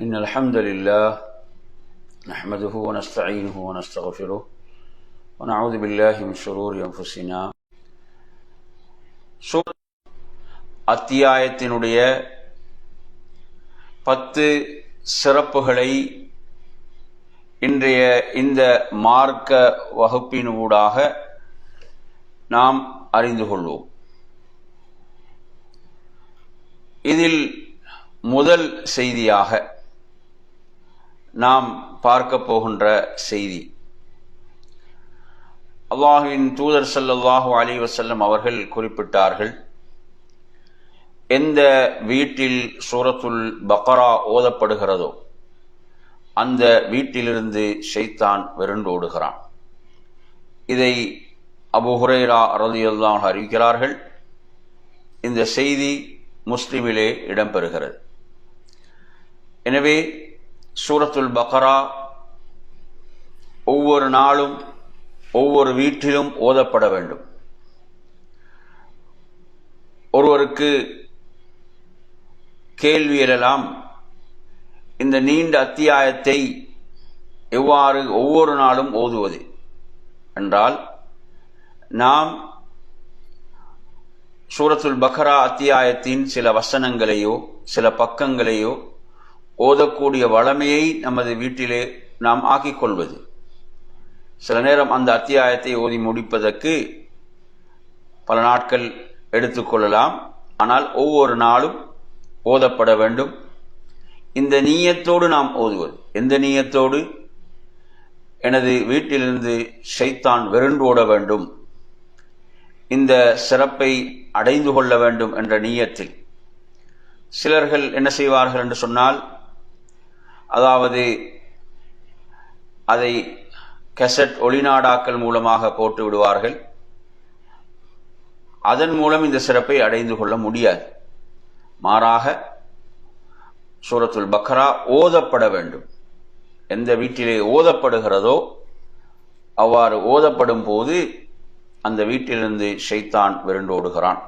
إن الحمد لله نحمده ونستعينه ونستغفره ونعوذ بالله من شرور أنفسنا சூர அத்தியாயத்தினுடைய பத்து சிறப்புகளை இன்றைய இந்த மார்க்க வகுப்பினூடாக நாம் அறிந்து கொள்வோம் இதில் முதல் செய்தியாக நாம் பார்க்க போகின்ற செய்தி. அல்லாஹுவின் தூதர் சல்லாஹு அலி வசல்லம் அவர்கள் குறிப்பிட்டார்கள் எந்த வீட்டில் சூரத்துல் பக்ரா ஓதப்படுகிறதோ அந்த வீட்டிலிருந்து ஷைத்தான் விரண்டோடுகிறான் இதை அபு ஹுரைரா ரலியல்லாஹு அறிவிக்கிறார்கள். இந்த செய்தி முஸ்லிமிலே இடம்பெறுகிறது. எனவே சூரத்துல் பக்ரா ஒவ்வொரு நாளும் ஒவ்வொரு வீட்டிலும் ஓதப்பட வேண்டும். ஒருவருக்கு கேள்வி எழலாம். இந்த நீண்ட அத்தியாயத்தை எவ்வாறு ஒவ்வொரு நாளும் ஓதுவது என்றால் நாம் சூரத்துல் பக்ரா அத்தியாயத்தின் சில வசனங்களையோ சில பக்கங்களையோ ஓதக்கூடிய வளமையை நமது வீட்டிலே நாம் ஆக்கிக் கொள்வது. சில நேரம் அந்த அத்தியாயத்தை ஓதி முடிப்பதற்கு பல நாட்கள் எடுத்துக்கொள்ளலாம் ஆனால் ஒவ்வொரு நாளும் ஓதப்பட வேண்டும். இந்த நீயத்தோடு நாம் ஓதுவது. எந்த நீயத்தோடு? எனது வீட்டிலிருந்து ஷைத்தான் வெருண்டோட வேண்டும். இந்த சிறப்பை அடைந்து கொள்ள வேண்டும் என்ற நீயத்தில். சிலர்கள் என்ன செய்வார்கள் என்று சொன்னால் அதாவது அதை கெசட் ஒளிநாடாக்கள் மூலமாக போட்டு விடுவார்கள். அதன் மூலம் இந்த சிறப்பை அடைந்து கொள்ள முடியாது. மாறாக சூரத்துல் பக்ரா ஓதப்பட வேண்டும். எந்த வீட்டிலே ஓதப்படுகிறதோ அவ்வாறு ஓதப்படும் போது அந்த வீட்டிலிருந்து ஷைத்தான் விருண்டோடுகிறான்.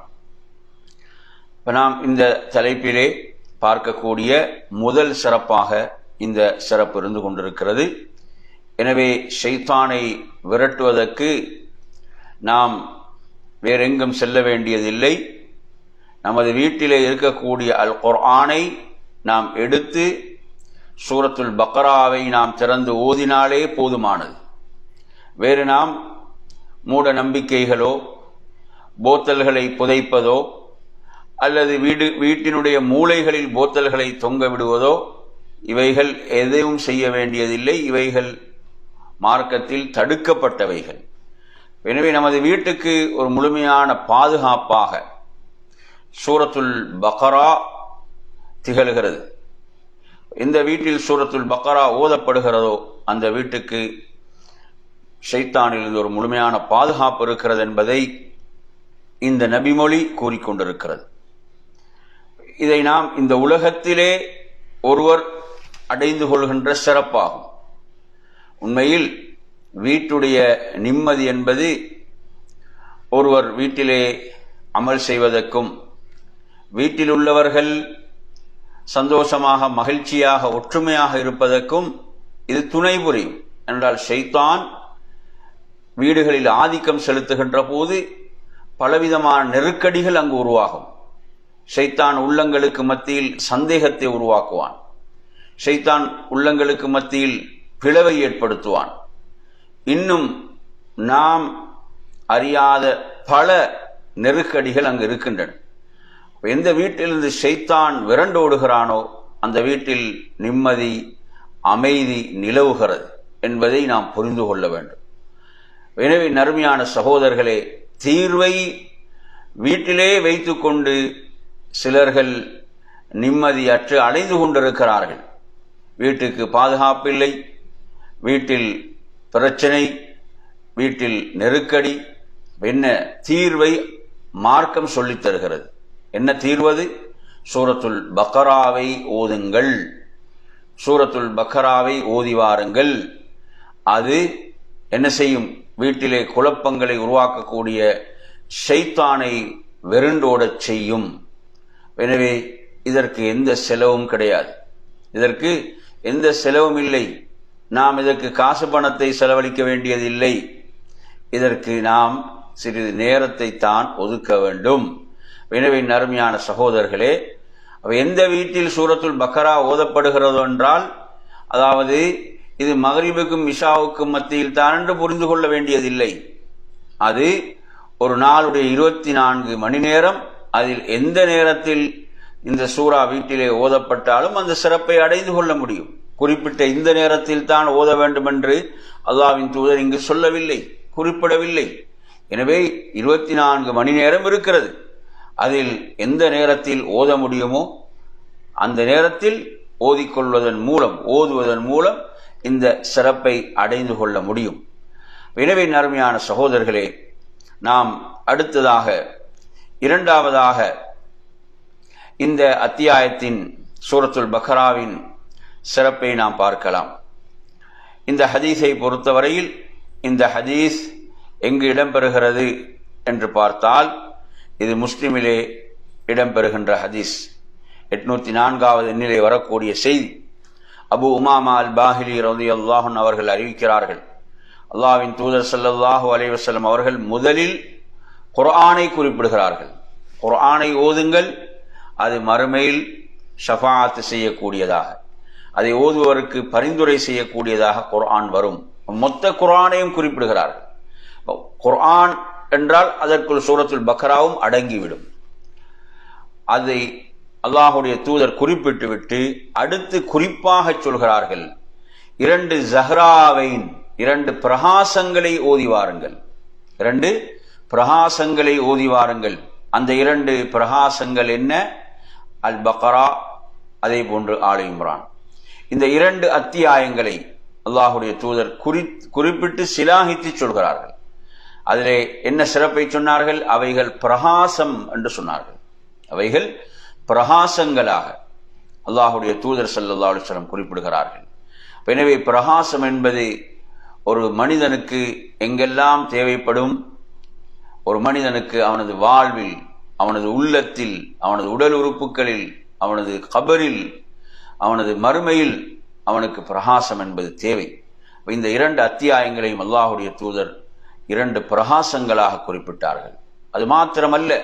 இப்போ நாம் இந்த தலைப்பிலே பார்க்கக்கூடிய முதல் சிறப்பாக இந்த சிறப்பு இருந்து கொண்டிருக்கிறது. எனவே ஷைத்தானை விரட்டுவதற்கு நாம் வேறெங்கும் செல்ல வேண்டியதில்லை. நமது வீட்டிலே இருக்கக்கூடிய அல் குர்ஆனை நாம் எடுத்து சூரத்துல் பக்ராவை நாம் திறந்து ஓதினாலே போதுமானது. வேறு நாம் மூட நம்பிக்கைகளோ போத்தல்களை புதைப்பதோ அல்லது வீடு வீட்டினுடைய மூளைகளில் போத்தல்களை தொங்க விடுவதோ இவைகள் எதையும் செய்ய வேண்டியதில்லை. இவைகள் மார்க்கத்தில் தடுக்கப்பட்டவைகள். எனவே நமது வீட்டுக்கு ஒரு முழுமையான பாதுகாப்பாக சூரத்துல் பக்ரா திகழ்கிறது. எந்த வீட்டில் சூரத்துல் பக்ரா ஓதப்படுகிறதோ அந்த வீட்டுக்கு ஷைத்தானிலிருந்து ஒரு முழுமையான பாதுகாப்பு இருக்கிறது என்பதை இந்த நபிமொழி கூறிக்கொண்டிருக்கிறது. இதை நாம் இந்த உலகத்திலே ஒருவர் அடைந்து கொள்கின்ற சிறப்பாகும். உண்மையில் வீட்டுடைய நிம்மதி என்பது ஒருவர் வீட்டிலே அமல் செய்வதற்கும் வீட்டில் உள்ளவர்கள் சந்தோஷமாக மகிழ்ச்சியாக ஒற்றுமையாக இருப்பதற்கும் இது துணை புரியும். என்றால் ஷைத்தான் வீடுகளில் ஆதிக்கம் செலுத்துகின்ற போது பலவிதமான நெருக்கடிகள் அங்கு உருவாகும். ஷைத்தான் உள்ளங்களுக்கு மத்தியில் சந்தேகத்தை உருவாக்குவான். ஷைத்தான் உள்ளங்களுக்கு மத்தியில் பிளவை ஏற்படுத்துவான். இன்னும் நாம் அறியாத பல நெருக்கடிகள் அங்கு இருக்கின்றன. எந்த வீட்டிலிருந்து ஷைத்தான் விரண்டோடுகிறானோ அந்த வீட்டில் நிம்மதி அமைதி நிலவுகிறது என்பதை நாம் புரிந்து கொள்ள வேண்டும். எனவே நறுமையான சகோதரர்களே தீர்வை வீட்டிலே வைத்துக்கொண்டு சிலர்கள் நிம்மதியற்று அடைந்து கொண்டிருக்கிறார்கள். வீட்டுக்கு பாதுகாப்பில்லை. வீட்டில் பிரச்சனை வீட்டில் நெருக்கடி. என்ன தீர்வை மார்க்கம் சொல்லித் தருகிறது. என்ன தீர்வது சூரத்துல் பக்கராவை ஓதுங்கள். சூரத்துல் பக்கராவை ஓதி வாருங்கள். அது என்ன செய்யும்? வீட்டிலே குழப்பங்களை உருவாக்கக்கூடிய ஷைத்தானை வெருண்டோடச் செய்யும். எனவே இதற்கு எந்த செலவும் கிடையாது. இதற்கு எந்த செலவும் இல்லை. நாம் இதற்கு காசு பணத்தை செலவழிக்க வேண்டியதில்லை. இதற்கு நாம் சிறிது நேரத்தை தான் ஒதுக்க வேண்டும். எனவே அருமையான சகோதரர்களே எந்த வீட்டில் சூரத்துல் பக்கரா ஓதப்படுகிறதோ என்றால் அதாவது இது மகரிபுக்கும் இஷாவுக்கும் மத்தியில் தான் என்று புரிந்து கொள்ள வேண்டியதில்லை. அது ஒரு நாளுடைய இருபத்தி நான்கு மணி நேரம் அதில் எந்த நேரத்தில் இந்த சூறா வீட்டிலே ஓதப்பட்டாலும் அந்த சிறப்பை அடைந்து கொள்ள முடியும். குறிப்பிட்ட இந்த நேரத்தில் தான் ஓத வேண்டும் என்று அல்லாவின் தூதர் இங்கு சொல்லவில்லை குறிப்பிடவில்லை. எனவே இருபத்தி நான்கு மணி நேரம் இருக்கிறது. அதில் எந்த நேரத்தில் ஓத முடியுமோ அந்த நேரத்தில் ஓதிக்கொள்வதன் மூலம் ஓதுவதன் மூலம் இந்த சிறப்பை அடைந்து கொள்ள முடியும். எனவே நருமையான சகோதரர்களே நாம் அடுத்ததாக இரண்டாவதாக இந்த அத்தியாயத்தின் சூரத்துல் பக்ராவின் சிறப்பை நாம் பார்க்கலாம். இந்த ஹதீஸை பொறுத்தவரையில் இந்த ஹதீஸ் எங்கு இடம்பெறுகிறது என்று பார்த்தால் இது முஸ்லிமிலே இடம்பெறுகின்ற ஹதீஸ். எட்நூத்தி நான்காவது எண்ணிலே வரக்கூடிய செய்தி. அபு உமாமா அல் பாஹிலி ரவுதி அல்லாஹன் அவர்கள் அறிவிக்கிறார்கள். அல்லாவின் தூதர் சல்லாஹூ அலைவசல்லம் அவர்கள் முதலில் குர்ஆனை குறிப்பிடுகிறார்கள். குர்ஆனை ஓதுங்கள் அது மறுமையில் ஷஃபாத்து செய்யக்கூடியதாக அதை ஓதுவருக்கு பரிந்துரை செய்யக்கூடியதாக குர்ஆன் வரும். மொத்த குர்ஆனையும் குறிப்பிடுகிறார்கள். குர்ஆன் என்றால் அதற்குள் சூரத்துல் பக்ராவும் அடங்கிவிடும். அதை அல்லாஹுடைய தூதர் குறிப்பிட்டு விட்டு அடுத்து குறிப்பாக சொல்கிறார்கள். இரண்டு ஜஹ்ராவைன் இரண்டு பிரகாசங்களை ஓதி வாருங்கள். இரண்டு பிரகாசங்களை ஓதி வாருங்கள். அந்த இரண்டு பிரகாசங்கள் என்ன? அல் பக்ரா அதே போன்று ஆல் இம்ரான். இந்த இரண்டு அத்தியாயங்களை அல்லாஹுடைய தூதர் குறி குறிப்பிட்டு சிலாகித்து சொல்கிறார்கள். அதிலே என்ன சிறப்பை சொன்னார்கள்? அவைகள் பிரகாசம் என்று சொன்னார்கள். அவைகள் பிரகாசங்களாக அல்லாஹுடைய தூதர் சல்லா அலுவலம் குறிப்பிடுகிறார்கள். எனவே பிரகாசம் என்பது ஒரு மனிதனுக்கு எங்கெல்லாம் தேவைப்படும்? ஒரு மனிதனுக்கு அவனது வாழ்வில் அவனது உள்ளத்தில் அவனது உடல் உறுப்புகளில் அவனது கபரில் அவனது மறுமையில் அவனுக்கு பிரகாசம் என்பது தேவை. இந்த இரண்டு அத்தியாயங்களையும் அல்லாஹுடைய தூதர் இரண்டு பிரகாசங்களாக குறிப்பிட்டார்கள். அது மாத்திரமல்ல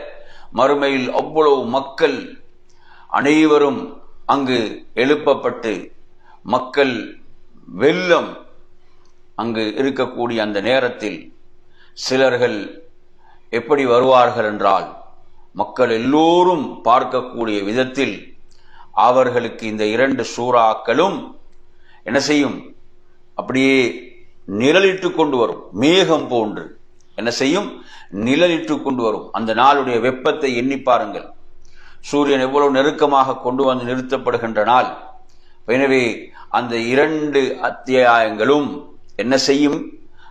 மறுமையில் அவ்வளவு மக்கள் அனைவரும் அங்கு எழுப்பப்பட்டு மக்கள் வெள்ளம் அங்கு இருக்கக்கூடிய அந்த நேரத்தில் சிலர்கள் எப்படி வருவார்கள் என்றால் மக்கள் எல்லோரும் பார்க்கக்கூடிய விதத்தில் அவர்களுக்கு இந்த இரண்டு சூறாக்களும் என்ன செய்யும்? அப்படியே நிழலிட்டு கொண்டு வரும். மேகம் போன்று என்ன செய்யும்? நிழலிட்டு கொண்டு வரும். அந்த நாளுடைய வெப்பத்தை எண்ணி பாருங்கள். சூரியன் எவ்வளவு நெருக்கமாக கொண்டு வந்து நிறுத்தப்படுகின்ற நாள். எனவே அந்த இரண்டு அத்தியாயங்களும் என்ன செய்யும்?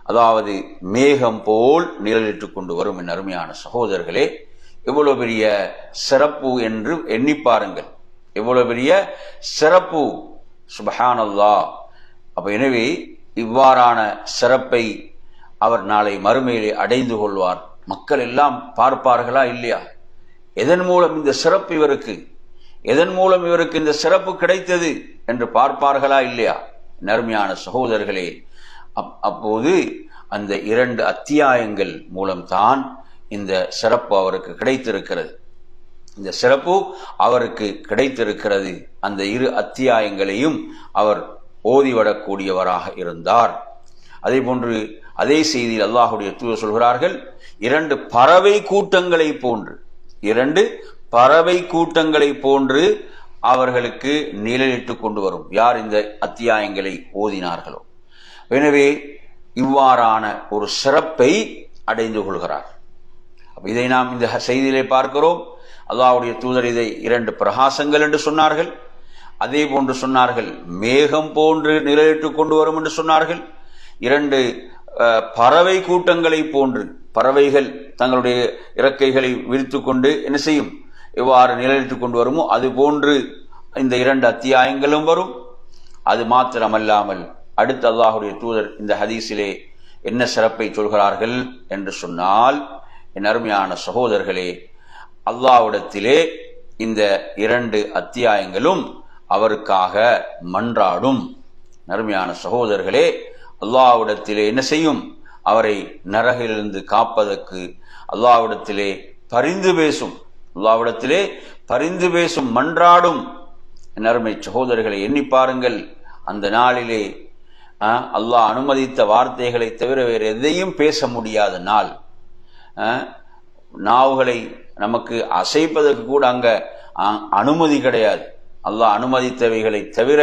அதாவது மேகம் போல் நிழலிட்டு கொண்டு வரும் என் அருமையான சகோதரர்களே எவ்வளோ பெரிய சிறப்பு என்று எண்ணி பாருங்கள். எவ்வளோ பெரிய சிறப்பு. சுபஹானல்லா அப்போ எனவே இவ்வாறான சிறப்பை அவர் நாளை மறுமையிலே அடைந்து கொள்வார். மக்கள் எல்லாம் பார்ப்பார்களா இல்லையா? எதன் மூலம் இந்த சிறப்பு இவருக்கு? எதன் மூலம் இவருக்கு இந்த சிறப்பு கிடைத்தது என்று பார்ப்பார்களா இல்லையா? நருமையான சகோதரர்களே அப்போது அந்த இரண்டு அத்தியாயங்கள் மூலம்தான் இந்த சிறப்பு அவருக்கு கிடைத்திருக்கிறது. இந்த சிறப்பு அவருக்கு கிடைத்திருக்கிறது. அந்த இரு அத்தியாயங்களையும் அவர் ஓதிவிடக்கூடியவராக இருந்தார். அதே போன்று அதே செய்தியில் அல்லாஹுடைய தூதர் சொல்கிறார்கள் இரண்டு பறவை கூட்டங்களை போன்று இரண்டு பறவை கூட்டங்களை போன்று அவர்களுக்கு நிழலிட்டு கொண்டு வரும். யார் இந்த அத்தியாயங்களை ஓதினார்களோ. எனவே இவ்வாறான ஒரு சிறப்பை அடைந்து கொள்கிறார். இதை நாம் இந்த செய்தியிலே பார்க்கிறோம். அல்லாவுடைய தூதர் இதை இரண்டு பிரகாசங்கள் என்று சொன்னார்கள். அதே போன்று சொன்னார்கள் மேகம் போன்று நிலையிட்டு கொண்டு வரும் என்று சொன்னார்கள். இரண்டு பறவை கூட்டங்களை போன்று பறவைகள் தங்களுடைய இறக்கைகளை விரித்து கொண்டு என்ன செய்யும்? எவ்வாறு நிழலிட்டு கொண்டு வருமோ அது போன்று இந்த இரண்டு அத்தியாயங்களும் வரும். அது மாத்திரமல்லாமல் அடுத்த அல்லாஹுடைய தூதர் இந்த ஹதீஸிலே என்ன சிறப்பை சொல்கிறார்கள் என்று சொன்னால் என் அருமையான சகோதரர்களே அல்லாவிடத்திலே இந்த இரண்டு அத்தியாயங்களும் அவருக்காக மன்றாடும். அருமையான சகோதரர்களே அல்லாவிடத்திலே என்ன செய்யும்? அவரை நரகிலிருந்து காப்பதற்கு அல்லாவிடத்திலே பரிந்து பேசும். அல்லாவிடத்திலே பரிந்து பேசும் மன்றாடும். என் அருமை சகோதரர்களை எண்ணி பாருங்கள். அந்த நாளிலே அல்லாஹ் அனுமதித்த வார்த்தைகளை தவிர வேறு எதையும் பேச முடியாத நாள். நாவுகளை நமக்கு அசைப்பதற்கு கூட அங்க அனுமதி கிடையாது. அல்லாஹ் அனுமதித்தவைகளை தவிர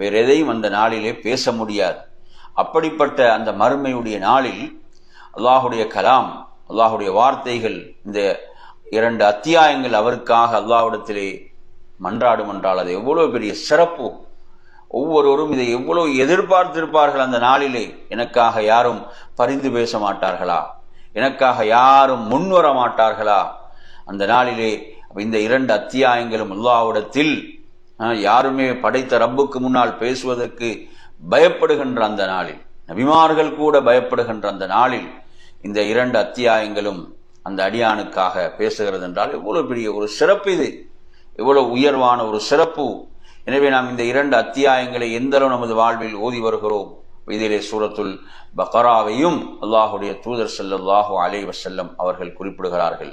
வேற எதையும் அந்த நாளிலே பேச முடியாது. அப்படிப்பட்ட அந்த மறுமையுடைய நாளில் அல்லாஹுடைய கலாம் அல்லாஹுடைய வார்த்தைகள் இந்த இரண்டு அத்தியாயங்கள் அவருக்காக அல்லாஹ்விடத்திலே மன்றாடும் என்றால் அது எவ்வளோ பெரிய சிறப்பு. ஒவ்வொருவரும் இதை எவ்வளோ எதிர்பார்த்திருப்பார்கள் அந்த நாளிலே. எனக்காக யாரும் பரிந்து பேச மாட்டார்களா? எனக்காக யாரும் முன்வர மாட்டார்களா அந்த நாளிலே இந்த இரண்டு அத்தியாயங்களும் அல்லாவிடத்தில் யாருமே படைத்த ரப்புக்கு முன்னால் பேசுவதற்கு பயப்படுகின்ற அந்த நாளில் நபிமார்கள் கூட பயப்படுகின்ற அந்த நாளில் இந்த இரண்டு அத்தியாயங்களும் அந்த அடியானுக்காக பேசுகிறது என்றால் எவ்வளவு பெரிய ஒரு சிறப்பு இது. எவ்வளவு உயர்வான ஒரு சிறப்பு. எனவே நாம் இந்த இரண்டு அத்தியாயங்களை எந்த அளவு நமது வாழ்வில் ஓதி வருகிறோம்? இதிலே சூரத்துல் பக்ராவையும் அல்லாஹுடைய தூதர் ஸல்லல்லாஹு அலை வசல்லம் அவர்கள் குறிப்பிடுகிறார்கள்.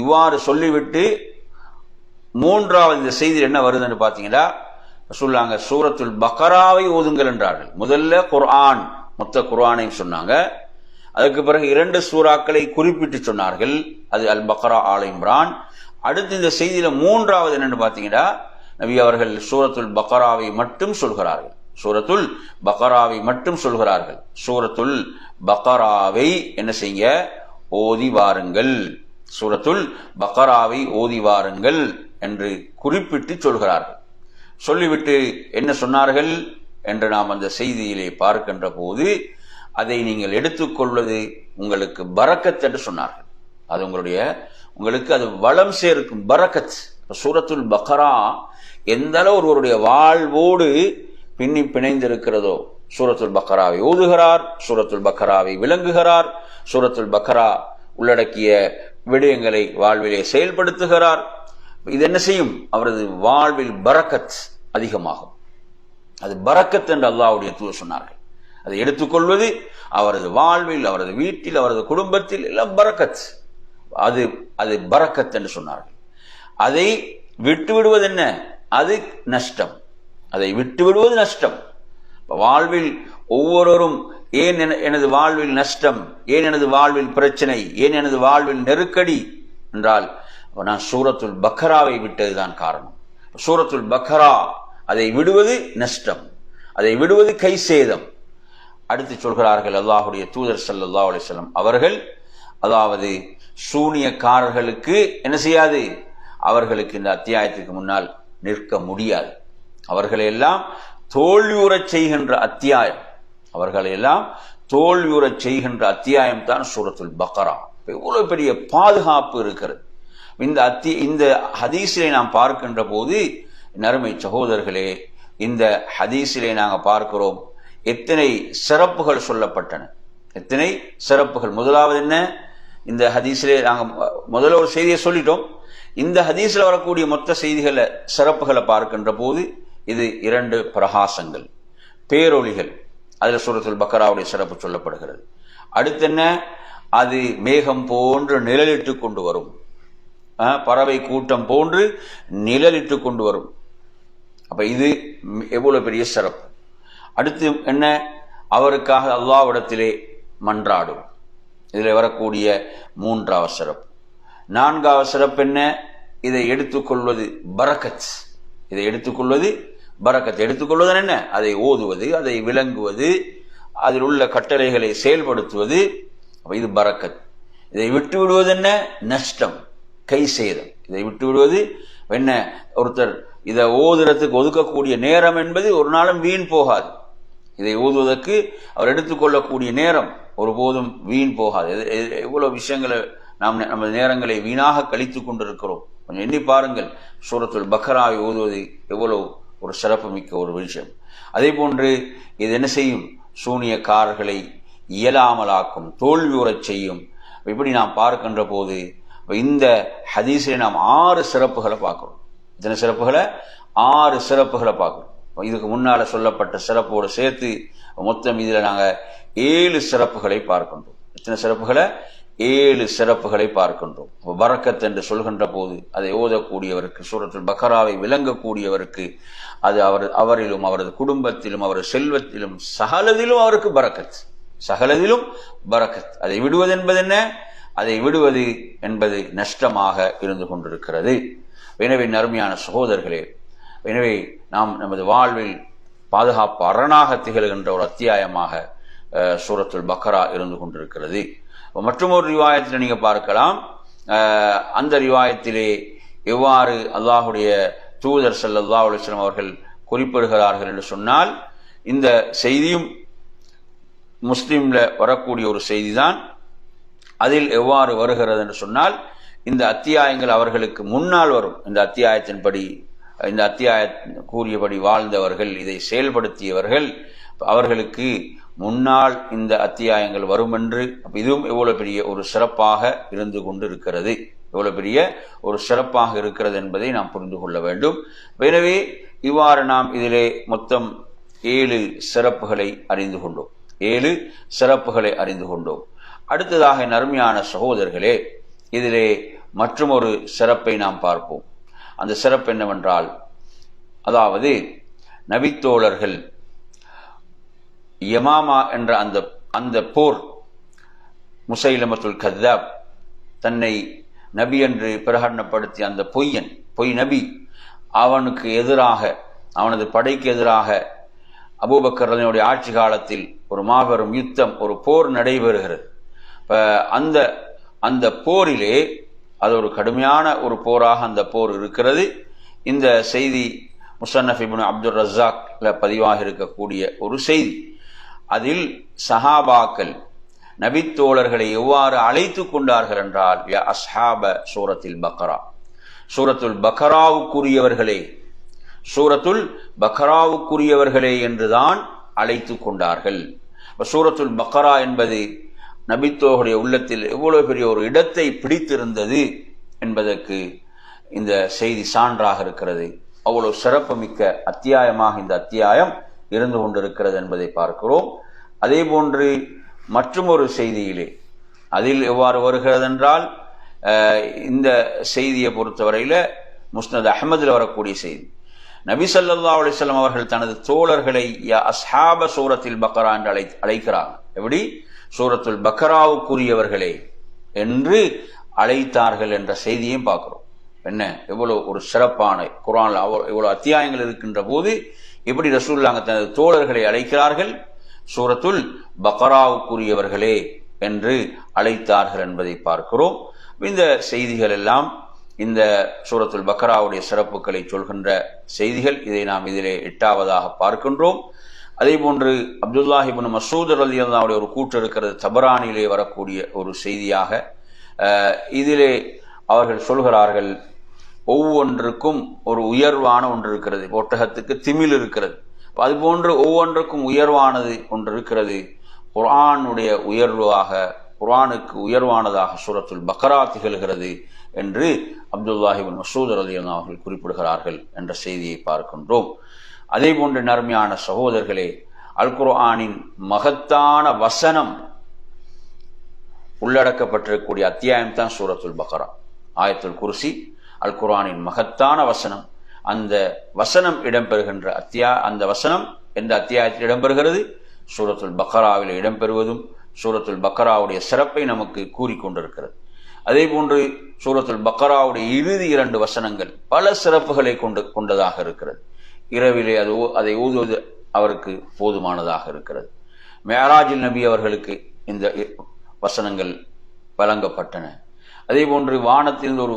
இவ்வாறு சொல்லிவிட்டு மூன்றாவது இந்த செய்தியில் என்ன வருதுன்னு பார்த்தீங்கன்னா சொல்லாங்க சூரத்துல் பக்ராவை ஓதுங்கள் என்றார்கள். முதல்ல குர்ஆன் மொத்த குர்ஆனையும் சொன்னாங்க. அதுக்கு பிறகு இரண்டு சூறாக்களை குறிப்பிட்டு சொன்னார்கள். அது அல் பக்ரா ஆல் இம்ரான். அடுத்து இந்த செய்தியில மூன்றாவது என்னன்னு பார்த்தீங்கன்னா நபி அவர்கள் சூரத்துல் பக்ராவை மட்டும் சொல்கிறார்கள். சூரத்துல் பக்கராவை மட்டும் சொல்கிறார்கள். சூரத்துல் பக்கராவை என்ன செய்ய ஓதி வாருங்கள். சூரத்துல் பக்கராவை ஓதி வாருங்கள் என்று குறிப்பிட்டு சொல்கிறார்கள். சொல்லிவிட்டு என்ன சொன்னார்கள் என்று நாம் அந்த செய்தியிலே பார்க்கின்ற போது அதை நீங்கள் எடுத்துக்கொள்வது உங்களுக்கு பறக்கத் என்று சொன்னார்கள். அது உங்களுடைய உங்களுக்கு அது வளம் சேர்க்கும் பறக்கத். சூரத்துல் பக்கரா எந்த அளவு ஒருவருடைய வாழ்வோடு பின்னி பிணைந்திருக்கிறதோ? சூரத்துல் பக்ராவை ஓதுகிறார் சூரத்துல் பக்ராவை விளங்குகிறார் சூரத்துல் பக்ரா உள்ளடக்கிய விடயங்களை வாழ்விலே செயல்படுத்துகிறார். இது என்ன செய்யும்? அவரது வாழ்வில் பரக்கத் அதிகமாகும். அது பரக்கத் என்று அல்லாவுடைய தூதர் சொன்னார்கள். அதை எடுத்துக்கொள்வது அவரது வாழ்வில் அவரது வீட்டில் அவரது குடும்பத்தில் எல்லாம் பரக்கத். அது அது பரக்கத் என்று சொன்னார்கள். அதை விட்டு விடுவது என்ன அது நஷ்டம். அதை விட்டு விடுவது நஷ்டம் வாழ்வில் ஒவ்வொருவரும் ஏன் என- எனது வாழ்வில் நஷ்டம் ஏன் எனது வாழ்வில் பிரச்சனை ஏன் எனது வாழ்வில் நெருக்கடி என்றால் நான் சூரத்துல் பக்கராவை விட்டதுதான் காரணம். சூரத்துல் பக்ரா அதை விடுவது நஷ்டம் அதை விடுவது கை சேதம் அடுத்து சொல்கிறார்கள் அல்லாஹுடைய தூதர் சல்லா அலைஹி அவர்கள் அதாவது சூனியக்காரர்களுக்கு என்ன செய்யாது? அவர்களுக்கு இந்த அத்தியாயத்துக்கு முன்னால் நிற்க முடியாது. அவர்களையெல்லாம் தோல்வியுறச் செய்கின்ற அத்தியாயம். அவர்களையெல்லாம் தோல்வியுறச் செய்கின்ற அத்தியாயம் தான் சூரத்துல் பக்ரா. இவ்வளோ பெரிய பாதுகாப்பு இருக்கிறது. இந்த அத்தி இந்த ஹதீஸிலே நாம் பார்க்கின்ற போது நறுமை சகோதரர்களே இந்த ஹதீஸிலே நாங்கள் பார்க்கிறோம் எத்தனை சிறப்புகள் சொல்லப்பட்டன. எத்தனை சிறப்புகள். முதலாவது என்ன? இந்த ஹதீஸிலே நாங்கள் முதல்ல ஒரு செய்தியை சொல்லிட்டோம். இந்த ஹதீஸில் வரக்கூடிய மொத்த செய்திகளை சிறப்புகளை பார்க்கின்ற போது இது இரண்டு பிரகாசங்கள். பேரொளிகள். அதில் சுரத்தில் பக்கராவுடைய சிறப்பு சொல்லப்படுகிறது. அடுத்து என்ன? அது மேகம் போன்று நிழலிட்டு கொண்டு வரும். பறவை கூட்டம் போன்று நிழலிட்டு கொண்டு வரும். அப்போ இது எவ்வளோ எவ்வளவு பெரிய சிறப்பு. அடுத்து என்ன? அவருக்காக அல்லாவிடத்திலே மன்றாடும். இதில் வரக்கூடிய மூன்றாவது சிறப்பு. நான்காவது சிறப்பு என்ன? இதை எடுத்துக்கொள்வது பரக்கத். இதை எடுத்துக்கொள்வது பறக்கத்தை எடுத்துக்கொள்வதன் என்ன? அதை ஓதுவது அதை விளங்குவது அதில் உள்ள கட்டளைகளை செயல்படுத்துவது. இது பரக்கத் இதை விட்டு விடுவது என்ன? நஷ்டம் கை சேதம். இதை விட்டு விடுவது என்ன? ஒருத்தர் இதை ஓதுறதுக்கு ஒதுக்கக்கூடிய நேரம் என்பது ஒரு நாளும் வீண் போகாது. இதை ஓதுவதற்கு அவர் எடுத்துக்கொள்ளக்கூடிய நேரம் ஒருபோதும் வீண் போகாது. எது- விஷயங்களை நாம் நமது நேரங்களை வீணாக கழித்து கொண்டிருக்கிறோம். கொஞ்சம் எண்ணி பாருங்கள். சூரத்துல் பக்கராவை ஓதுவது எவ்வளவு ஒரு சிறப்பு மிக்க ஒரு விஷயம். அதே போன்று இது என்ன செய்யும்? சூனியக்காரர்களை இயலாமலாக்கும் தோல்வி உறச் செய்யும். இப்படி நாம் பார்க்கின்ற போது இந்த ஹதீஸில் நாம் ஆறு சிறப்புகளை பார்க்கிறோம். இத்தனை சிறப்புகளை? ஆறு சிறப்புகளை பார்க்கணும் இதுக்கு முன்னால் சொல்லப்பட்ட சிறப்போடு சேர்த்து மொத்தம் இதில் நாங்கள் ஏழு சிறப்புகளை பார்க்கின்றோம். இத்தனை சிறப்புகளை? ஏழு சிறப்புகளை பார்க்கின்றோம். பரக்கத் என்று சொல்கின்ற போது அதை ஓதக்கூடியவருக்கு சூரத்தில் பக்கராவை விளங்கக்கூடியவருக்கு அது அவர் அவரிலும் அவரது குடும்பத்திலும் அவரது செல்வத்திலும் சகலதிலும் அவருக்கு பரக்கத். சகலதிலும் பரக்கத். அதை விடுவது என்பது என்ன அதை விடுவது என்பது நஷ்டமாக இருந்து கொண்டிருக்கிறது. எனவே நருமையான சகோதரர்களே எனவே நாம் நமது வாழ்வில் பாதுகாப்பு அரணாக திகழ்கின்ற ஒரு அத்தியாயமாக சூரத்துல் பக்கரா இருந்து கொண்டிருக்கிறது. மற்றும் ஒரு ரிவாயத்தில் நீங்க பார்க்கலாம். அந்த ரிவாயத்திலே எவ்வாறு அல்லாஹுடைய தூதர் சல்லா அலுவலம் அவர்கள் குறிப்பிடுகிறார்கள் என்று சொன்னால் இந்த செய்தியும் முஸ்லீம்ல வரக்கூடிய ஒரு செய்தி தான் அதில் எவ்வாறு வருகிறது என்று சொன்னால் இந்த அத்தியாயங்கள் அவர்களுக்கு முன்னால் வரும். இந்த அத்தியாயத்தின்படி இந்த அத்தியாய கூறியபடி வாழ்ந்தவர்கள் இதை செயல்படுத்தியவர்கள் அவர்களுக்கு முன்னால் இந்த அத்தியாயங்கள் வரும் என்று இதுவும் எவ்வளோ பெரிய ஒரு சிறப்பாக இருந்து கொண்டு இருக்கிறது எவ்வளோ பெரிய ஒரு சிறப்பாக இருக்கிறது என்பதை நாம் புரிந்து கொள்ள வேண்டும். எனவே இவ்வாறு நாம் இதிலே மொத்தம் ஏழு சிறப்புகளை அறிந்து கொண்டோம். ஏழு சிறப்புகளை அறிந்து கொண்டோம். அடுத்ததாக நருமையான சகோதரர்களே இதிலே மற்றும் ஒரு சிறப்பை நாம் பார்ப்போம். அந்த சிறப்பு என்னவென்றால் அதாவது நபித்தோழர்கள் யமாமா என்ற அந்த அந்த போர் முசைலமத்துல் கத்தாப் தன்னை நபி என்று பிரகடனப்படுத்திய அந்த பொய்யன் பொய் நபி அவனுக்கு எதிராக அவனது படைக்கு எதிராக அபூபக்கரனுடைய ஆட்சி காலத்தில் ஒரு மாபெரும் யுத்தம் ஒரு போர் நடைபெறுகிறது. இப்போ அந்த அந்த போரிலே அது ஒரு கடுமையான ஒரு போராக அந்த போர் இருக்கிறது. இந்த செய்தி முசன்னஃப் அப்துல் ரஸாக்ல பதிவாக இருக்கக்கூடிய ஒரு செய்தி. அதில் சஹாபாக்கள் நபித்தோழர்களை எவ்வாறு அழைத்து கொண்டார்கள் என்றால் அஸ்ஹாப சூரத்தில் பக்ரா. சூரத்துல் பக்ராவுக்குரியவர்களே சூரத்துல் பக்ராவுக்குரியவர்களே என்றுதான் அழைத்து கொண்டார்கள். சூரத்துல் பக்ரா என்பது நபித்தோகளுடைய உள்ளத்தில் எவ்வளவு பெரிய ஒரு இடத்தை பிடித்திருந்தது என்பதற்கு இந்த செய்தி சான்றாக இருக்கிறது. அவ்வளவு சிறப்புமிக்க அத்தியாயமாக இந்த அத்தியாயம் இருந்து கொண்டிருக்கிறது என்பதை பார்க்கிறோம். அதே போன்று மற்றும் ஒரு செய்தியிலே அதில் எவ்வாறு வருகிறது என்றால் இந்த செய்தியை பொறுத்தவரையில் முஸ்னத் அஹமதில் வரக்கூடிய செய்தி. நபி சல்லா அலிஸ்லாம் அவர்கள் தனது தோழர்களை அஸ்ஹாப சூரத்தில் பக்கரா என்று அழை அழைக்கிறாங்க. எப்படி? சூரத்துல் பக்கராவுக்குரியவர்களே என்று அழைத்தார்கள் என்ற செய்தியையும் பார்க்கிறோம். என்ன? இவ்வளோ ஒரு சிறப்பான குரான் இவ்வளோ அத்தியாயங்கள் இருக்கின்ற போது எப்படி ரசூல்லாங்க தனது தோழர்களை அழைக்கிறார்கள்? சூரத்துல் பக்கராவுக்குரியவர்களே என்று அழைத்தார்கள் என்பதை பார்க்கிறோம். இந்த செய்திகள் எல்லாம் இந்த சூரத்துல் பக்ராவுடைய சிறப்புகளை சொல்கின்ற செய்திகள். இதை நாம் இதிலே எட்டாவதாக பார்க்கின்றோம். அதே போன்று அப்துல்லாஹிபின் மசூத் அலி அல்லாவுடைய ஒரு கூற்று இருக்கிறது தபரானிலே வரக்கூடிய ஒரு செய்தியாக. இதிலே அவர்கள் சொல்கிறார்கள் ஒவ்வொன்றுக்கும் ஒரு உயர்வான ஒன்று இருக்கிறது. ஒட்டகத்துக்கு திமில் இருக்கிறது. அது போன்று ஒவ்வொன்றுக்கும் உயர்வானது ஒன்று இருக்கிறது. குரானுடைய உயர்வாக குரானுக்கு உயர்வானதாக சூரத்துல் பக்ரா திகழ்கிறது என்று அப்துல்லாஹிபின் மசூத் அலி அவர்கள் குறிப்பிடுகிறார்கள் என்ற செய்தியை பார்க்கின்றோம். அதே போன்ற நர்மையான சகோதரர்களே அல் குர்ஆனின் மகத்தான வசனம் உள்ளடக்கப்பட்டிருக்கக்கூடிய அத்தியாயம் தான் சூரத்துல் பக்ரா. ஆயத்துல் குர்சி அல் குரானின் மகத்தான வசனம். அந்த வசனம் இடம்பெறுகின்ற அத்தியா அந்த வசனம் எந்த அத்தியாயத்தில் இடம்பெறுகிறது? சூரத்துல் பக்ராவில் இடம்பெறுவதும் சூரத்துல் பக்ராவுடைய சிறப்பை நமக்கு கூறிக்கொண்டிருக்கிறது அதே போன்று சூரத்துல் பக்ராவுடைய இறுதி இரண்டு வசனங்கள் பல சிறப்புகளை கொண்டு கொண்டதாக இருக்கிறது. இரவிலே அது அதை ஊதுவது அவருக்கு போதுமானதாக இருக்கிறது. மேராஜில் நபி அவர்களுக்கு இந்த வசனங்கள் வழங்கப்பட்டன. அதே போன்று வானத்திலிருந்து ஒரு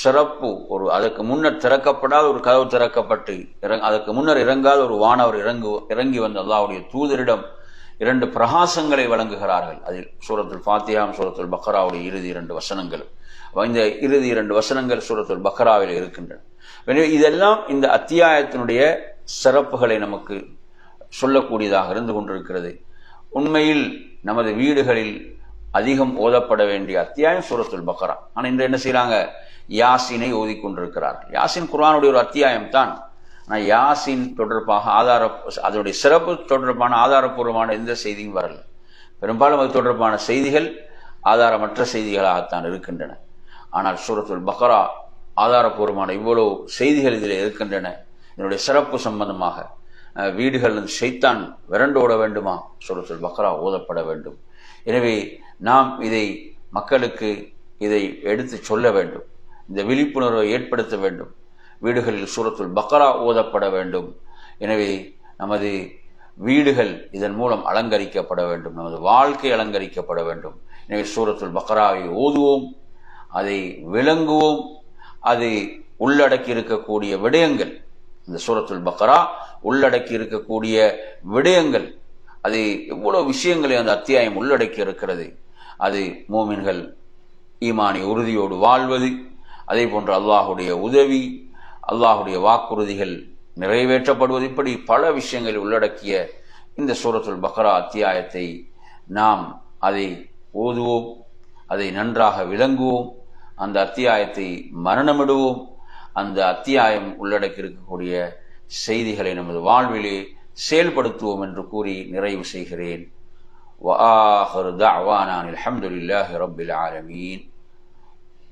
சிறப்பு. ஒரு அதற்கு முன்னர் திறக்கப்படாத ஒரு கதவு திறக்கப்பட்டு இறங் அதற்கு முன்னர் இறங்காத ஒரு வானவர் இறங்கு இறங்கி வந்த அல்லாவுடைய தூதரிடம் இரண்டு பிரகாசங்களை வழங்குகிறார்கள். அதில் சூரத்துல் ஃபாத்தியாம் சூரத்துல் பக்ராவுடைய இறுதி இரண்டு வசனங்கள். இந்த இறுதி இரண்டு வசனங்கள் சூரத்துல் பக்ராவில் இருக்கின்றன. எனவே இதெல்லாம் இந்த அத்தியாயத்தினுடைய சிறப்புகளை நமக்கு சொல்லக்கூடியதாக இருந்து கொண்டிருக்கிறது. உண்மையில் நமது வீடுகளில் அதிகம் ஓதப்பட வேண்டிய அத்தியாயம் சூரத்துல் பக்ரா. ஆனால் இன்று என்ன செய்கிறாங்க யாசினை ஓதிக்கொண்டிருக்கிறார்கள். யாசின் குர்ஆனுடைய ஒரு அத்தியாயம் தான் ஆனால் யாசின் தொடர்பாக ஆதார அதனுடைய சிறப்பு தொடர்பான ஆதாரப்பூர்வமான எந்த செய்தியும் வரல. பெரும்பாலும் அது தொடர்பான செய்திகள் ஆதாரமற்ற செய்திகளாகத்தான் இருக்கின்றன. ஆனால் சூரத்துல் பக்ரா ஆதாரப்பூர்வமான இவ்வளவு செய்திகள் இதில் இருக்கின்றன. இதனுடைய சிறப்பு சம்பந்தமாக வீடுகளில் வீடுகள் விரண்டு விரண்டோட வேண்டுமா? சூரத்துல் பக்ரா ஓதப்பட வேண்டும். எனவே நாம் இதை மக்களுக்கு இதை எடுத்து சொல்ல வேண்டும். இந்த விழிப்புணர்வை ஏற்படுத்த வேண்டும். வீடுகளில் சூரத்துள் பக்ரா ஓதப்பட வேண்டும். எனவே நமது வீடுகள் இதன் மூலம் அலங்கரிக்கப்பட வேண்டும். நமது வாழ்க்கை அலங்கரிக்கப்பட வேண்டும். எனவே சூரத்துள் பக்ராவை ஓதுவோம். அதை விளங்குவோம். அது உள்ளடக்கி இருக்கக்கூடிய விடயங்கள். இந்த சூரத்துல் பக்ரா உள்ளடக்கி இருக்கக்கூடிய விடயங்கள். அது எவ்வளோ விஷயங்களை அந்த அத்தியாயம் உள்ளடக்கி இருக்கிறது. அது மோமின்கள் ஈமானி உறுதியோடு வாழ்வது அதே போன்று அல்லாஹுடைய உதவி அல்லாஹுடைய வாக்குறுதிகள் நிறைவேற்றப்படுவது இப்படி பல விஷயங்களை உள்ளடக்கிய இந்த சூரத்துல் பக்ரா அத்தியாயத்தை நாம் அதை ஓதுவோம் அதை நன்றாக விளங்குவோம் அந்த அத்தியாயத்தை மரணமிடுவோம் அந்த அத்தியாயம் உள்ளடக்கி இருக்கக்கூடிய செய்திகளை நமது வாழ்விலே செயல்படுத்துவோம் என்று கூறி நிறைவு செய்கிறேன் وآخر دعوانا أن الحمد لله رب العالمين